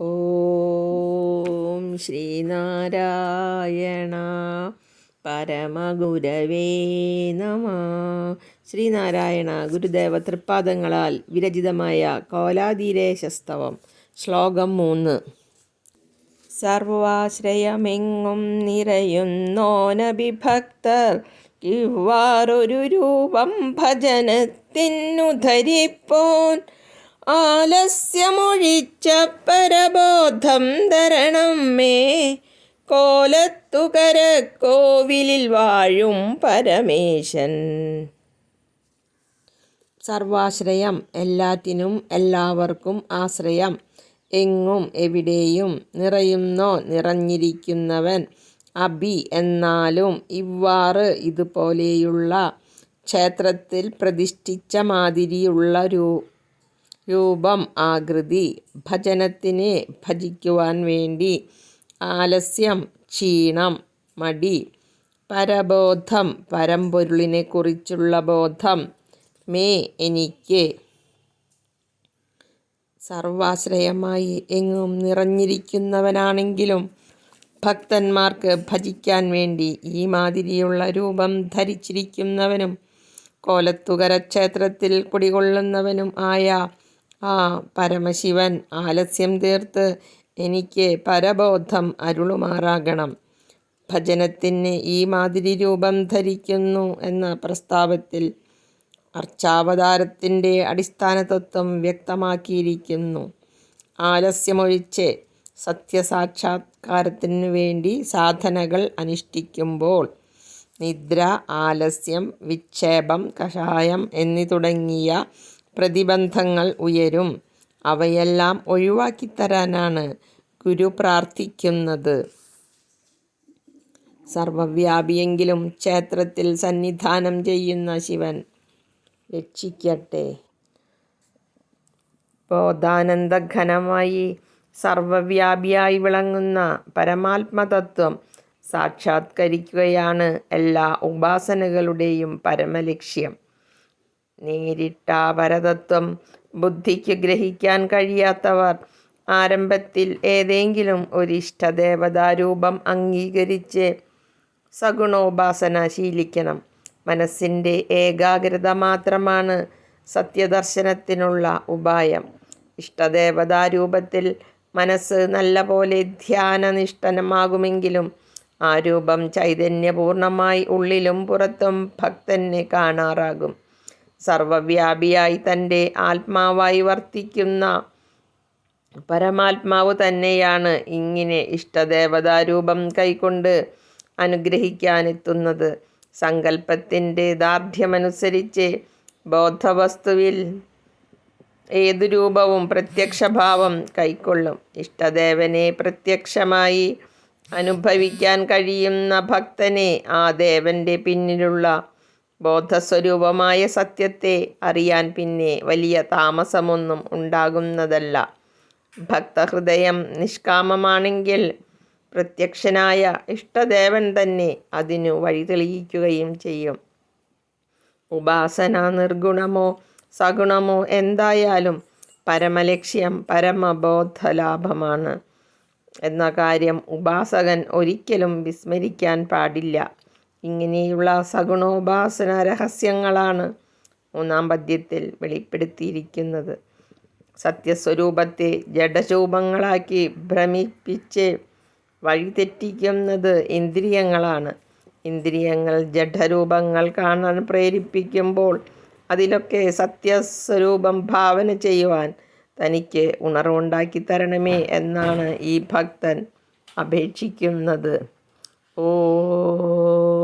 ഓം ശ്രീനാരായണ പരമഗുരവേ നമ. ശ്രീനാരായണ ഗുരുദേവ തൃപ്പാദങ്ങളാൽ വിരചിതമായ കോലാതിരേശസ്തവം. ശ്ലോകം മൂന്ന്. സർവാശ്രയമെങ്ങും നിറയുന്നോനഭിഭക്തർ ഇവ്വാറൊരു രൂപം ഭജനത്തിനു ധരിപ്പോൻ ആലസ്യമൊഴിച്ച പരബോധം ധരണം മേ. കോലത്തുകര കോവിലിൽ വാഴും പരമേശൻ. സർവാശ്രയം എല്ലാത്തിനും എല്ലാവർക്കും ആശ്രയം. എങ്ങും എവിടെയും നിറയുന്നോ നിറഞ്ഞിരിക്കുന്നവൻ അബി എന്നാലും ഇവ്വാറ് ഇതുപോലെയുള്ള ക്ഷേത്രത്തിൽ പ്രതിഷ്ഠിച്ച മാതിരിയുള്ള രൂ രൂപം ആകൃതി ഭജനത്തിനെ ഭജിക്കുവാൻ വേണ്ടി ആലസ്യം ക്ഷീണം മടി പരബോധം പരമ്പൊരുളിനെ കുറിച്ചുള്ള ബോധം മേ എനിക്ക്. സർവാശ്രയമായി എങ്ങും നിറഞ്ഞിരിക്കുന്നവനാണെങ്കിലും ഭക്തന്മാർക്ക് ഭജിക്കാൻ വേണ്ടി ഈ മാതിരിയുള്ള രൂപം ധരിച്ചിരിക്കുന്നവനും കോലത്തുകര ക്ഷേത്രത്തിൽ കുടികൊള്ളുന്നവനും ആയ ആ പരമശിവൻ ആലസ്യം തീർത്ത് എനിക്ക് പരബോധം അരുളുമാറാകണം. ഭജനത്തിന് ഈ മാതിരി രൂപം ധരിക്കുന്നു എന്ന പ്രസ്താവത്തിൽ അർച്ചാവതാരത്തിന്റെ അടിസ്ഥാന തത്വം വ്യക്തമാക്കിയിരിക്കുന്നു. ആലസ്യമൊഴിച്ച് സത്യസാക്ഷാത്കാരത്തിനു വേണ്ടി സാധനകൾ അനുഷ്ഠിക്കുമ്പോൾ നിദ്ര ആലസ്യം വിക്ഷേപം കഷായം എന്നി തുടങ്ങിയ പ്രതിബന്ധങ്ങൾ ഉയരും. അവയെല്ലാം ഒഴിവാക്കിത്തരാനാണ് ഗുരു പ്രാർത്ഥിക്കുന്നത്. സർവവ്യാപിയെങ്കിലും ക്ഷേത്രത്തിൽ സന്നിധാനം ചെയ്യുന്ന ശിവൻ രക്ഷിക്കട്ടെ. ബോധാനന്ദഘനമായി സർവവ്യാപിയായി വിളങ്ങുന്ന പരമാത്മതത്വം സാക്ഷാത്കരിക്കുകയാണ് എല്ലാ ഉപാസനകളുടെയും പരമലക്ഷ്യം. നേരിട്ട പരതത്വം ബുദ്ധിക്ക് ഗ്രഹിക്കാൻ കഴിയാത്തവർ. ആരംഭത്തിൽ ഏതെങ്കിലും ഒരു ഇഷ്ടദേവതാരൂപം അംഗീകരിച്ച് സഗുണോപാസന ശീലിക്കണം. മനസ്സിന്റെ ഏകാഗ്രത മാത്രമാണ് സത്യദർശനത്തിനുള്ള ഉപായം. ഇഷ്ടദേവതാരൂപത്തിൽ മനസ്സ് നല്ലപോലെ ധ്യാനനിഷ്ഠനമാകുമെങ്കിലും ആ രൂപം ചൈതന്യപൂർണമായി ഉള്ളിലും പുറത്തും ഭക്തനെ കാണാറാകും. സർവവ്യാപിയായി തന്റെ ആത്മാവായി വർത്തിക്കുന്ന പരമാത്മാവ് തന്നെയാണ് ഇങ്ങനെ ഇഷ്ടദേവതാരൂപം കൈക്കൊണ്ട് അനുഗ്രഹിക്കാനെത്തുന്നത്. സങ്കല്പത്തിന്റെ ദാർഢ്യമനുസരിച്ച് ബോധവസ്തുവിൽ ഏതു രൂപവും പ്രത്യക്ഷഭാവം കൈക്കൊള്ളും. ഇഷ്ടദേവനെ പ്രത്യക്ഷമായി അനുഭവിക്കാൻ കഴിയുന്ന ഭക്തനെ ആ ദേവന്റെ പിന്നിലുള്ള ബോധസ്വരൂപമായ സത്യത്തെ അറിയാൻ പിന്നെ വലിയ താമസമൊന്നും ഉണ്ടാകുന്നതല്ല. ഭക്തഹൃദയം നിഷ്കാമമാണെങ്കിൽ പ്രത്യക്ഷനായ ഇഷ്ടദേവൻ തന്നെ അതിനു വഴി തെളിയിക്കുകയും ചെയ്യും. ഉപാസന നിർഗുണമോ സഗുണമോ എന്തായാലും പരമലക്ഷ്യം പരമബോധലാഭമാണ്. എന്ന കാര്യം ഉപാസകൻ ഒരിക്കലും വിസ്മരിക്കാൻ പാടില്ല. ഇങ്ങനെയുള്ള സഗുണോപാസന രഹസ്യങ്ങളാണ് മൂന്നാം പദ്യത്തിൽ വെളിപ്പെടുത്തിയിരിക്കുന്നത്. സത്യസ്വരൂപത്തെ ജഡരൂപങ്ങളാക്കി ഭ്രമിപ്പിച്ച് വഴിതെറ്റിക്കുന്നത് ഇന്ദ്രിയങ്ങളാണ്. ഇന്ദ്രിയങ്ങൾ ജഡരൂപങ്ങൾ കാണാൻ പ്രേരിപ്പിക്കുമ്പോൾ അതിലൊക്കെ സത്യസ്വരൂപം ഭാവന ചെയ്യുവാൻ തനിക്ക് ഉണർവുണ്ടാക്കി തരണമേ എന്നാണ് ഈ ഭക്തൻ അപേക്ഷിക്കുന്നത്. ഓം